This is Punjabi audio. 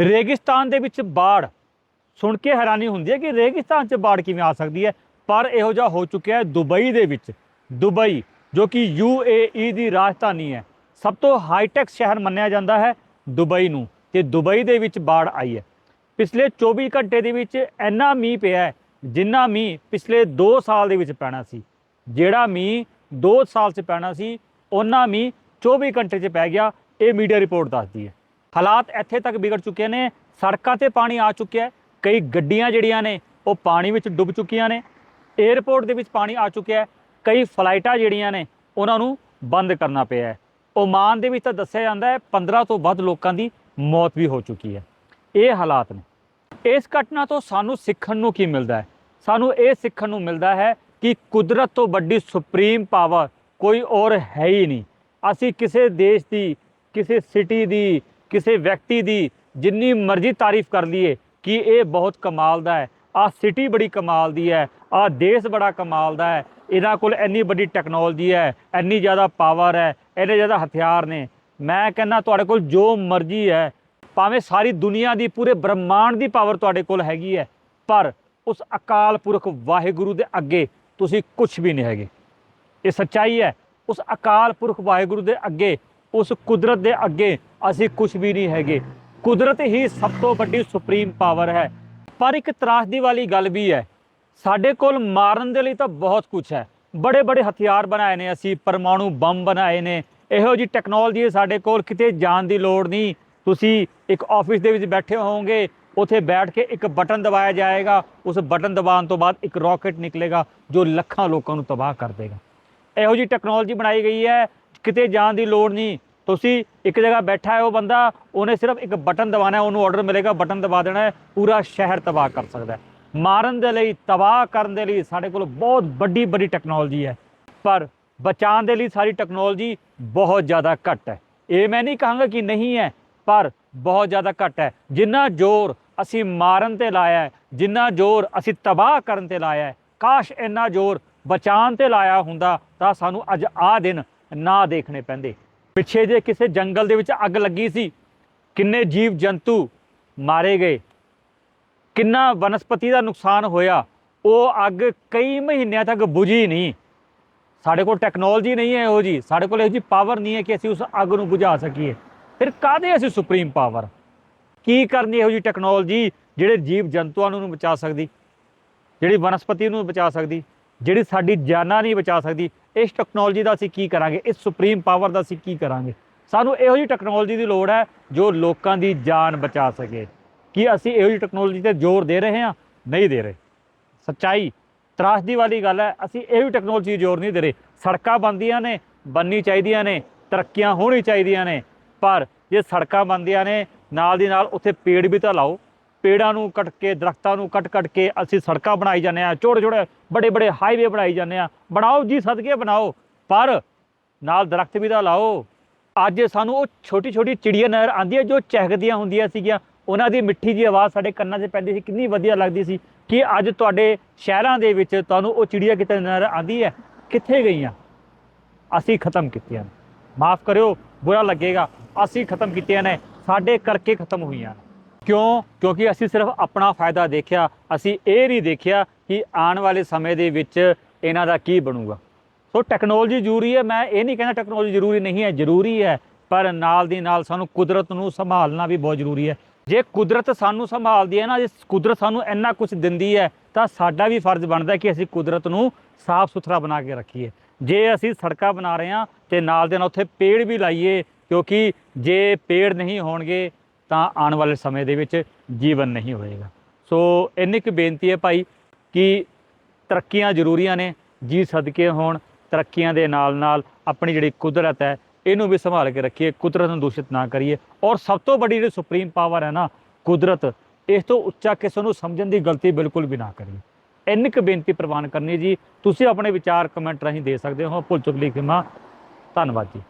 ਰੇਗਿਸਤਾਨ ਦੇ ਵਿੱਚ ਬਾੜ। ਸੁਣ ਕੇ ਹੈਰਾਨੀ ਹੁੰਦੀ ਹੈ ਕਿ ਰੇਗਿਸਤਾਨ 'ਚ ਬਾੜ ਕਿਵੇਂ ਆ ਸਕਦੀ ਹੈ? ਪਰ ਇਹੋ ਜਿਹਾ ਹੋ ਚੁੱਕਿਆ ਹੈ ਦੁਬਈ ਦੇ ਵਿੱਚ। ਦੁਬਈ, ਜੋ ਕਿ ਯੂਏਈ ਦੀ ਰਾਜਧਾਨੀ ਹੈ। ਸਭ ਤੋਂ ਹਾਈਟੈਕ ਸ਼ਹਿਰ ਮੰਨਿਆ ਜਾਂਦਾ ਹੈ ਦੁਬਈ ਨੂੰ, ਤੇ ਦੁਬਈ ਦੇ ਵਿੱਚ ਬਾੜ ਆਈ ਹੈ। ਪਿਛਲੇ 24 ਘੰਟੇ ਦੇ ਵਿੱਚ ਇੰਨਾ ਮੀਂਹ ਪਿਆ ਜਿੰਨਾ ਮੀਂਹ ਪਿਛਲੇ 2 ਸਾਲ ਦੇ ਵਿੱਚ ਪੈਣਾ ਸੀ। ਜਿਹੜਾ ਮੀਂਹ 2 ਸਾਲ 'ਚ ਪੈਣਾ ਸੀ ਉਹਨਾਂ ਮੀਂਹ 24 ਘੰਟੇ 'ਚ ਪੈ ਗਿਆ। ਇਹ ਮੀਡੀਆ ਰਿਪੋਰਟ ਦੱਸਦੀ ਹੈ। ਹਾਲਾਤ ਇੱਥੇ ਤੱਕ ਵਿਗੜ ਚੁੱਕੇ ਨੇ, ਸੜਕਾਂ ਤੇ ਪਾਣੀ ਆ ਚੁੱਕਿਆ ਕਈ ਗੱਡੀਆਂ ਜਿਹੜੀਆਂ ਨੇ, ਉਹ ਪਾਣੀ ਵਿੱਚ ਡੁੱਬ ਚੁੱਕੀਆਂ ਨੇ 에ਅਰਪੋਰਟ ਦੇ ਵਿੱਚ ਪਾਣੀ ਆ ਚੁੱਕਿਆ ਕਈ ਫਲਾਈਟਾਂ ਜਿਹੜੀਆਂ ਨੇ, ਉਹਨਾਂ ਨੂੰ ਬੰਦ ਕਰਨਾ ਪਿਆ ਹੈ। ਓਮਾਨ ਦੇ ਵਿੱਚ ਤਾਂ ਦੱਸਿਆ ਜਾਂਦਾ ਹੈ 15 ਤੋਂ ਵੱਧ ਲੋਕਾਂ ਦੀ ਮੌਤ ਵੀ ਹੋ ਚੁੱਕੀ ਹੈ। ਇਹ ਹਾਲਾਤ ਨੇ। ਇਸ ਘਟਨਾ ਤੋਂ ਸਾਨੂੰ ਸਿੱਖਣ ਨੂੰ ਕੀ ਮਿਲਦਾ ਹੈ? ਸਾਨੂੰ ਇਹ ਸਿੱਖਣ ਨੂੰ ਮਿਲਦਾ ਹੈ ਕਿ ਕੁਦਰਤ ਤੋਂ ਵੱਡੀ ਸੁਪਰੀਮ ਪਾਵਰ ਕੋਈ ਔਰ ਹੈ ਹੀ ਨਹੀਂ। ਅਸੀਂ ਕਿਸੇ ਦੇਸ਼ ਦੀ, ਕਿਸੇ ਸਿਟੀ ਦੀ ਕਿਸੇ ਵਿਅਕਤੀ ਦੀ ਜਿੰਨੀ ਮਰਜ਼ੀ ਤਾਰੀਫ ਕਰ ਲਈਏ ਕਿ ਇਹ ਬਹੁਤ ਕਮਾਲ ਦਾ ਹੈ। ਆਹ ਸਿਟੀ ਬੜੀ ਕਮਾਲ ਦੀ ਹੈ, ਆਹ ਦੇਸ਼ ਬੜਾ ਕਮਾਲ ਦਾ ਹੈ। ਇਹਨਾਂ ਕੋਲ ਇੰਨੀ ਵੱਡੀ ਟੈਕਨੋਲੋਜੀ ਹੈ, ਇੰਨੀ ਜ਼ਿਆਦਾ ਪਾਵਰ ਹੈ, ਇੰਨੇ ਜ਼ਿਆਦਾ ਹਥਿਆਰ ਨੇ। ਮੈਂ ਕਹਿੰਦਾ ਤੁਹਾਡੇ ਕੋਲ ਜੋ ਮਰਜ਼ੀ ਹੈ, ਭਾਵੇਂ ਸਾਰੀ ਦੁਨੀਆ ਦੀ ਪੂਰੇ ਬ੍ਰਹਮਾਂਡ ਦੀ ਪਾਵਰ ਤੁਹਾਡੇ ਕੋਲ ਹੈਗੀ ਹੈ, ਪਰ ਉਸ ਅਕਾਲ ਪੁਰਖ ਵਾਹਿਗੁਰੂ ਦੇ ਅੱਗੇ ਤੁਸੀਂ ਕੁਝ ਵੀ ਨਹੀਂ ਹੈਗੇ। ਇਹ ਸੱਚਾਈ ਹੈ, ਉਸ ਅਕਾਲ ਪੁਰਖ ਵਾਹਿਗੁਰੂ ਦੇ ਅੱਗੇ ਉਸ ਕੁਦਰਤ ਦੇ ਅੱਗੇ ਅਸੀਂ ਕੁਝ ਵੀ ਨਹੀਂ ਹੈਗੇ। ਕੁਦਰਤ ਹੀ ਸਭ ਤੋਂ ਵੱਡੀ ਸੁਪਰੀਮ ਪਾਵਰ ਹੈ। ਪਰ ਇੱਕ ਤਰਾਸਦੀ ਵਾਲੀ ਗੱਲ ਵੀ ਹੈ, ਸਾਡੇ ਕੋਲ ਮਾਰਨ ਦੇ ਲਈ ਤਾਂ ਬਹੁਤ ਕੁਝ ਹੈ। ਬੜੇ ਬੜੇ ਹਥਿਆਰ ਬਣਾਏ ਨੇ ਅਸੀਂ, ਪਰਮਾਣੂ ਬੰਬ ਬਣਾਏ ਨੇ। ਇਹੋ ਜੀ ਟੈਕਨੋਲੋਜੀ ਸਾਡੇ ਕੋਲ ਕਿਤੇ ਜਾਣ ਦੀ ਲੋੜ ਨਹੀਂ। ਤੁਸੀਂ ਇੱਕ ਆਫਿਸ ਦੇ ਵਿੱਚ ਬੈਠੇ ਹੋਵੋਗੇ, ਉੱਥੇ ਬੈਠ ਕੇ ਇੱਕ ਬਟਨ ਦਬਾਇਆ ਜਾਏਗਾ। ਉਸ ਬਟਨ ਦਬਾਉਣ ਤੋਂ ਬਾਅਦ ਇੱਕ ਰਾਕਟ ਨਿਕਲੇਗਾ, ਜੋ ਲੱਖਾਂ ਲੋਕਾਂ ਨੂੰ ਤਬਾਹ ਕਰ ਦੇਗਾ। ਇਹੋ ਜੀ ਟੈਕਨੋਲੋਜੀ ਬਣਾਈ ਗਈ ਹੈ ਕਿਤੇ ਜਾਣ ਦੀ ਲੋੜ ਨਹੀਂ। ਤੁਸੀਂ ਇੱਕ ਜਗ੍ਹਾ ਬੈਠਾ ਹੈ ਉਹ ਬੰਦਾ, ਉਹਨੇ ਸਿਰਫ ਇੱਕ ਬਟਨ ਦਬਾਉਣਾ ਹੈ, ਉਹਨੂੰ ਆਰਡਰ ਮਿਲੇਗਾ, ਬਟਨ ਦਬਾ ਦੇਣਾ ਹੈ, ਪੂਰਾ ਸ਼ਹਿਰ ਤਬਾਹ ਕਰ ਸਕਦਾ ਹੈ। ਮਾਰਨ ਦੇ ਲਈ, ਤਬਾਹ ਕਰਨ ਦੇ ਲਈ ਸਾਡੇ ਕੋਲ ਬਹੁਤ ਵੱਡੀ ਵੱਡੀ ਟੈਕਨੋਲੋਜੀ ਹੈ। ਪਰ ਬਚਾਉਣ ਦੇ ਲਈ ਸਾਰੀ ਟੈਕਨੋਲੋਜੀ ਬਹੁਤ ਜ਼ਿਆਦਾ ਘੱਟ ਹੈ। ਇਹ ਮੈਂ ਨਹੀਂ ਕਹਾਂਗਾ ਕਿ ਨਹੀਂ ਹੈ, ਪਰ ਬਹੁਤ ਜ਼ਿਆਦਾ ਘੱਟ ਹੈ। ਜਿੰਨਾ ਜ਼ੋਰ ਅਸੀਂ ਮਾਰਨ ਤੇ ਲਾਇਆ ਜਿੰਨਾ ਜ਼ੋਰ ਅਸੀਂ ਤਬਾਹ ਕਰਨ ਤੇ ਲਾਇਆ ਹੈ, ਕਾਸ਼ ਇੰਨਾ ਜ਼ੋਰ ਬਚਾਉਣ ਤੇ ਲਾਇਆ ਹੁੰਦਾ, ਤਾਂ ਸਾਨੂੰ ਅੱਜ ਆਹ ਦਿਨ ਨਾ ਦੇਖਣੇ ਪੈਂਦੇ। ਪਿੱਛੇ ਜੇ ਕਿਸੇ ਜੰਗਲ ਦੇ ਵਿੱਚ ਅੱਗ ਲੱਗੀ ਸੀ, ਕਿੰਨੇ ਜੀਵ ਜੰਤੂ ਮਾਰੇ ਗਏ। ਕਿੰਨਾ ਵਨਸਪਤੀ ਦਾ ਨੁਕਸਾਨ ਹੋਇਆ, ਉਹ ਅੱਗ ਕਈ ਮਹੀਨਿਆਂ ਤੱਕ ਬੁਝੀ ਨਹੀਂ। ਸਾਡੇ ਕੋਲ ਟੈਕਨੋਲੋਜੀ ਨਹੀਂ ਹੈ ਇਹੋ ਜੀ ਸਾਡੇ ਕੋਲ ਇਹੋ ਜੀ ਪਾਵਰ ਨਹੀਂ ਹੈ ਕਿ ਅਸੀਂ ਉਸ ਅੱਗ ਨੂੰ ਬੁਝਾ ਸਕੀਏ। ਫਿਰ ਕਾਹਦੇ ਅਸੀਂ ਸੁਪਰੀਮ ਪਾਵਰ ਕੀ ਕਰਨੀ ਇਹੋ ਜੀ ਟੈਕਨੋਲੋਜੀ ਜਿਹੜੇ ਜੀਵ ਜੰਤੂਆਂ ਨੂੰ ਬਚਾ ਸਕਦੀ, ਜਿਹੜੀ ਵਨਸਪਤੀ ਨੂੰ ਬਚਾ ਸਕਦੀ? ਜਿਹੜੀ ਸਾਡੀ ਜਾਨਾਂ ਨਹੀਂ ਬਚਾ ਸਕਦੀ, ਇਸ ਟੈਕਨੋਲੋਜੀ ਦਾ ਅਸੀਂ ਕੀ ਕਰਾਂਗੇ? ਇਸ ਸੁਪਰੀਮ ਪਾਵਰ ਦਾ ਅਸੀਂ ਕੀ ਕਰਾਂਗੇ? ਸਾਨੂੰ ਇਹੋ ਜਿਹੀ ਟੈਕਨੋਲੋਜੀ ਦੀ ਲੋੜ ਹੈ ਜੋ ਲੋਕਾਂ ਦੀ ਜਾਨ ਬਚਾ ਸਕੇ। ਕੀ ਅਸੀਂ ਇਹੋ ਜਿਹੀ ਟੈਕਨੋਲੋਜੀ ਤੇ ਜ਼ੋਰ ਦੇ ਰਹੇ ਹਾਂ? ਨਹੀਂ ਦੇ ਰਹੇ। ਸੱਚਾਈ, ਤਰਾਸਦੀ ਵਾਲੀ ਗੱਲ ਹੈ, ਅਸੀਂ ਇਹ ਵੀ ਟੈਕਨੋਲੋਜੀ ਜ਼ੋਰ ਨਹੀਂ ਦੇ ਰਹੇ। ਸੜਕਾਂ ਬਣਦੀਆਂ ਨੇ ਬੰਨੀ ਚਾਹੀਦੀਆਂ ਨੇ, ਤਰੱਕੀਆਂ ਹੋਣੀ ਚਾਹੀਦੀਆਂ ਨੇ, ਪਰ ਜੇ ਸੜਕਾਂ ਬਣਦੀਆਂ ਨੇ, ਨਾਲ ਦੀ ਨਾਲ ਉੱਥੇ ਪੇੜ ਵੀ ਤਾਂ ਲਾਓ। ਪੇੜਾਂ ਨੂੰ ਕੱਟ ਕੇ, ਦਰਖਤਾਂ ਨੂੰ ਕੱਟ ਕੱਟ ਕੇ ਅਸੀਂ ਸੜਕਾਂ ਬਣਾਈ ਜਾਂਦੇ ਆ ਛੋਟੇ ਛੋਟੇ, ਬੜੇ ਬੜੇ ਹਾਈਵੇ ਬਣਾਈ ਜਾਂਦੇ ਆ ਬਣਾਓ ਜੀ, ਸਦਕੇ ਬਣਾਓ, ਪਰ ਨਾਲ ਦਰਖਤ ਵੀ ਤਾਂ ਲਾਓ। ਅੱਜ ਸਾਨੂੰ ਉਹ ਛੋਟੀ ਛੋਟੀ ਚਿੜੀਆਂ ਨਜ਼ਰ ਆਉਂਦੀਆਂ, ਜੋ ਚਹਿਕਦੀਆਂ ਹੁੰਦੀਆਂ ਸੀਗੀਆਂ, ਉਹਨਾਂ ਦੀ ਮਿੱਠੀ ਜੀ ਆਵਾਜ਼ ਸਾਡੇ ਕੰਨਾਂ 'ਚ ਪੈਂਦੀ ਸੀ, ਕਿੰਨੀ ਵਧੀਆ ਲੱਗਦੀ ਸੀ ਕਿ ਅੱਜ ਤੁਹਾਡੇ ਸ਼ਹਿਰਾਂ ਦੇ ਵਿੱਚ ਤੁਹਾਨੂੰ ਉਹ ਚਿੜੀਆਂ ਕਿਤੇ ਨਜ਼ਰ ਆਉਂਦੀ ਹੈ। ਕਿੱਥੇ ਗਈਆਂ? ਅਸੀਂ ਖਤਮ ਕੀਤੀਆਂ ਨੇ। ਮਾਫ ਕਰਿਓ, ਬੁਰਾ ਲੱਗੇਗਾ। ਅਸੀਂ ਖਤਮ ਕੀਤੀਆਂ ਨੇ। ਸਾਡੇ ਕਰਕੇ ਖਤਮ ਹੋਈਆਂ ਨੇ। ਕਿਉਂ? ਕਿਉਂਕਿ ਅਸੀਂ ਸਿਰਫ ਆਪਣਾ ਫਾਇਦਾ ਦੇਖਿਆ, ਅਸੀਂ ਇਹ ਨਹੀਂ ਦੇਖਿਆ ਕਿ ਆਉਣ ਵਾਲੇ ਸਮੇਂ ਦੇ ਵਿੱਚ ਇਹਨਾਂ ਦਾ ਕੀ ਬਣੂਗਾ। ਸੋ ਟੈਕਨੋਲੋਜੀ ਜ਼ਰੂਰੀ ਹੈ, ਮੈਂ ਇਹ ਨਹੀਂ ਕਹਿੰਦਾ ਟੈਕਨੋਲੋਜੀ ਜ਼ਰੂਰੀ ਨਹੀਂ ਹੈ, ਜ਼ਰੂਰੀ ਹੈ, ਪਰ ਨਾਲ ਦੀ ਨਾਲ ਸਾਨੂੰ ਕੁਦਰਤ ਨੂੰ ਸੰਭਾਲਣਾ ਵੀ ਬਹੁਤ ਜ਼ਰੂਰੀ ਹੈ। ਜੇ ਕੁਦਰਤ ਸਾਨੂੰ ਸੰਭਾਲਦੀ ਹੈ ਨਾ, ਜੇ ਕੁਦਰਤ ਸਾਨੂੰ ਇੰਨਾ ਕੁਝ ਦਿੰਦੀ ਹੈ, ਤਾਂ ਸਾਡਾ ਵੀ ਫਰਜ਼ ਬਣਦਾ ਕਿ ਅਸੀਂ ਕੁਦਰਤ ਨੂੰ ਸਾਫ਼ ਸੁਥਰਾ ਬਣਾ ਕੇ ਰੱਖੀਏ। ਜੇ ਅਸੀਂ ਸੜਕਾਂ ਬਣਾ ਰਹੇ ਹਾਂ, ਤੇ ਨਾਲ ਦੇ ਨਾਲ ਉੱਥੇ ਪੇੜ ਵੀ ਲਾਈਏ, ਕਿਉਂਕਿ ਜੇ ਪੇੜ ਨਹੀਂ ਹੋਣਗੇ ਤਾਂ ਆਉਣ ਵਾਲੇ ਸਮੇਂ ਦੇ ਵਿੱਚ ਜੀਵਨ ਨਹੀਂ ਹੋਏਗਾ। ਸੋ ਇੰਨੀ ਕੁ ਬੇਨਤੀ ਹੈ ਭਾਈ ਕਿ ਤਰੱਕੀਆਂ ਜ਼ਰੂਰੀਆਂ ਨੇ, ਜੀ ਸਦਕੇ ਹੋਣ, ਤਰੱਕੀਆਂ ਦੇ ਨਾਲ ਨਾਲ ਆਪਣੀ ਜਿਹੜੀ ਕੁਦਰਤ ਹੈ, ਇਹਨੂੰ ਵੀ ਸੰਭਾਲ ਕੇ ਰੱਖੀਏ, ਕੁਦਰਤ ਨੂੰ ਦੂਸ਼ਿਤ ਨਾ ਕਰੀਏ। ਔਰ ਸਭ ਤੋਂ ਵੱਡੀ ਜਿਹੜੀ ਸੁਪਰੀਮ ਪਾਵਰ ਹੈ ਨਾ, ਕੁਦਰਤ, ਇਸ ਤੋਂ ਉੱਚਾ ਕਿਸੇ ਨੂੰ ਸਮਝਣ ਦੀ ਗਲਤੀ ਬਿਲਕੁਲ ਵੀ ਨਾ ਕਰੀਏ। ਇੰਨੀ ਕੁ ਬੇਨਤੀ ਪ੍ਰਵਾਨ ਕਰਨੀ ਜੀ, ਤੁਸੀਂ ਆਪਣੇ ਵਿਚਾਰ ਕਮੈਂਟ ਰਾਹੀਂ ਦੇ ਸਕਦੇ ਹੋ। ਭੁੱਲ ਚੁੱਕ ਲਈ ਖਿਮਾ। ਧੰਨਵਾਦ ਜੀ।